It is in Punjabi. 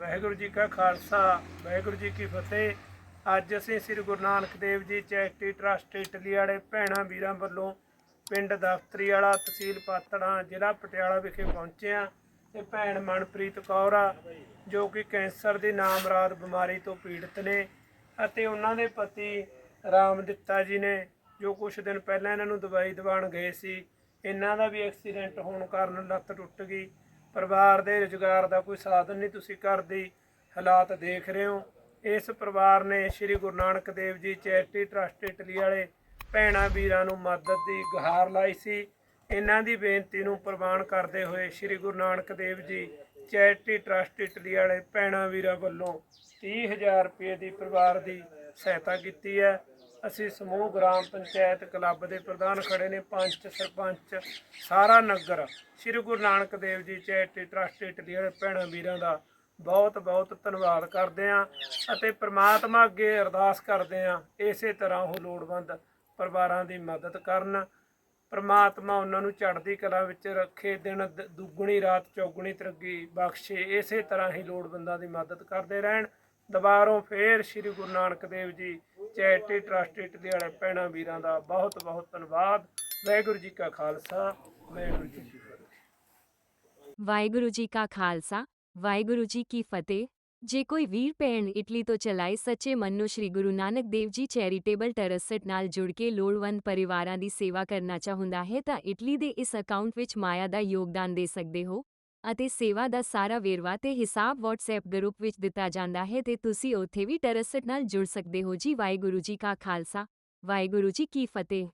ਵਾਹਿਗੁਰੂ ਜੀ ਕਾ ਖਾਲਸਾ, ਵਾਹਿਗੁਰੂ ਜੀ ਕੀ ਫਤਿਹ। ਅੱਜ ਅਸੀਂ ਸ੍ਰੀ Guru Nanak Dev ji charity trust Italy ਵਾਲੇ ਭੈਣਾਂ ਵੀਰਾਂ ਵੱਲੋਂ ਪਿੰਡ ਦਫ਼ਤਰੀ ਵਾਲਾ ਤਹਿਸੀਲ ਪਾਤੜਾਂ, ਜ਼ਿਲ੍ਹਾ ਪਟਿਆਲਾ ਵਿਖੇ ਪਹੁੰਚੇ ਹਾਂ ਤੇ ਭੈਣ ਮਨਪ੍ਰੀਤ ਕੌਰ ਆ, ਜੋ ਕਿ ਕੈਂਸਰ ਦੀ ਨਾਮਰਾਦ ਬਿਮਾਰੀ ਤੋਂ ਪੀੜਤ ਨੇ ਅਤੇ ਉਹਨਾਂ ਦੇ ਪਤੀ ਰਾਮ ਦਿੱਤਾ ਜੀ ਨੇ, ਜੋ ਕੁਝ ਦਿਨ ਪਹਿਲਾਂ ਇਹਨਾਂ ਨੂੰ ਦਵਾਈ ਦਿਵਾਉਣ ਗਏ ਸੀ। ਇਹਨਾਂ ਦਾ ਵੀ ਐਕਸੀਡੈਂਟ ਹੋਣ ਕਾਰਨ ਲੱਤ ਟੁੱਟ ਗਈ ਪਰਿਵਾਰ ਦੇ ਰੁਜ਼ਗਾਰ ਦਾ ਕੋਈ ਸਾਧਨ ਨਹੀਂ ਤੁਸੀਂ ਘਰ ਦੀ ਹਾਲਾਤ ਦੇਖ ਰਹੇ ਹੋ। ਇਸ ਪਰਿਵਾਰ ਨੇ ਸ੍ਰੀ Guru Nanak Dev ji charity trust Italy ਵਾਲੇ ਭੈਣਾਂ ਵੀਰਾਂ ਨੂੰ ਮਦਦ ਦੀ ਗੁਹਾਰ ਲਾਈ ਸੀ। ਇਹਨਾਂ ਦੀ ਬੇਨਤੀ ਨੂੰ ਪ੍ਰਵਾਨ ਕਰਦੇ ਹੋਏ ਸ੍ਰੀ Guru Nanak Dev ji charity trust Italy ਵਾਲੇ ਭੈਣਾਂ ਵੀਰਾਂ ਵੱਲੋਂ 30000 ਰੁਪਏ ਦੀ ਪਰਿਵਾਰ ਦੀ ਸਹਾਇਤਾ ਕੀਤੀ ਹੈ। ਅਸੀਂ ਸਮੂਹ ਗ੍ਰਾਮ ਪੰਚਾਇਤ ਕਲੱਬ ਦੇ ਪ੍ਰਧਾਨ ਖੜੇ ਨੇ, ਪੰਚ, ਸਰਪੰਚ, ਸਾਰਾ ਨਗਰ। ਸ੍ਰੀ Guru Nanak Dev ji charity trust Italy ਵਾਲੇ ਭੈਣਾਂ ਵੀਰਾਂ ਦਾ ਬਹੁਤ ਬਹੁਤ ਧੰਨਵਾਦ ਕਰਦੇ ਹਾਂ ਅਤੇ ਪ੍ਰਮਾਤਮਾ ਅੱਗੇ ਅਰਦਾਸ ਕਰਦੇ ਹਾਂ, ਇਸੇ ਤਰ੍ਹਾਂ ਉਹ ਲੋੜਵੰਦ ਪਰਿਵਾਰਾਂ ਦੀ ਮਦਦ ਕਰਨ। ਪਰਮਾਤਮਾ ਉਹਨਾਂ ਨੂੰ ਚੜ੍ਹਦੀ ਕਲਾ ਵਿੱਚ ਰੱਖੇ, ਦਿਨ ਦ- ਦੁੱਗਣੀ, ਰਾਤ ਚੌਗਣੀ ਤਰੱਕੀ ਬਖਸ਼ੇ, ਇਸੇ ਤਰ੍ਹਾਂ ਹੀ ਲੋੜਵੰਦਾਂ ਦੀ ਮਦਦ ਕਰਦੇ ਰਹਿਣ। ਦੁਬਾਰੋਂ ਫੇਰ ਸ੍ਰੀ Guru Nanak Dev ji charity trust Italy ਵਾਲੇ ਭੈਣਾਂ ਵੀਰਾਂ ਦਾ ਬਹੁਤ ਬਹੁਤ ਧੰਨਵਾਦ। ਵਾਹਿਗੁਰੂ ਜੀ ਕਾ ਖਾਲਸਾ, ਵਾਹਿਗੁਰੂ ਜੀ ਕੀ ਫਤਿਹ। ਵਾਹਿਗੁਰੂ ਜੀ ਕਾ ਖਾਲਸਾ, ਵਾਹਿਗੁਰੂ ਜੀ ਕੀ ਫਤਿਹ। ਜੇ ਕੋਈ ਵੀਰ ਭੈਣ ਇਟਲੀ ਤੋਂ ਚਲਾਏ ਸੱਚੇ ਮਨ ਨੂੰ ਸ੍ਰੀ ਗੁਰੂ ਨਾਨਕ ਦੇਵ ਜੀ ਚੈਰੀਟੇਬਲ ਟਰਸਟ ਨਾਲ ਜੁੜ ਕੇ ਲੋੜਵੰਦ ਪਰਿਵਾਰਾਂ ਦੀ ਸੇਵਾ ਕਰਨਾ ਚਾਹੁੰਦਾ ਹੈ, ਤਾਂ ਇਟਲੀ ਦੇ ਇਸ ਅਕਾਊਂਟ ਵਿੱਚ ਮਾਇਆ ਦਾ ਯੋਗਦਾਨ ਦੇ ਸਕਦੇ ਹੋ। ਅਤੇ ਸੇਵਾ ਦਾ ਸਾਰਾ ਵੇਰਵਾ ਤੇ ਹਿਸਾਬ WhatsApp ਗਰੁੱਪ ਵਿੱਚ ਦਿੱਤਾ ਜਾਂਦਾ ਹੈ ਤੇ ਤੁਸੀਂ ਉੱਥੇ ਵੀ ਟਰਸਟ ਨਾਲ ਜੁੜ ਸਕਦੇ ਹੋ। ਜੀ ਵਾਹਿਗੁਰੂ ਜੀ ਕਾ ਖਾਲਸਾ, ਵਾਹਿਗੁਰੂ ਜੀ ਕੀ ਫਤਿਹ।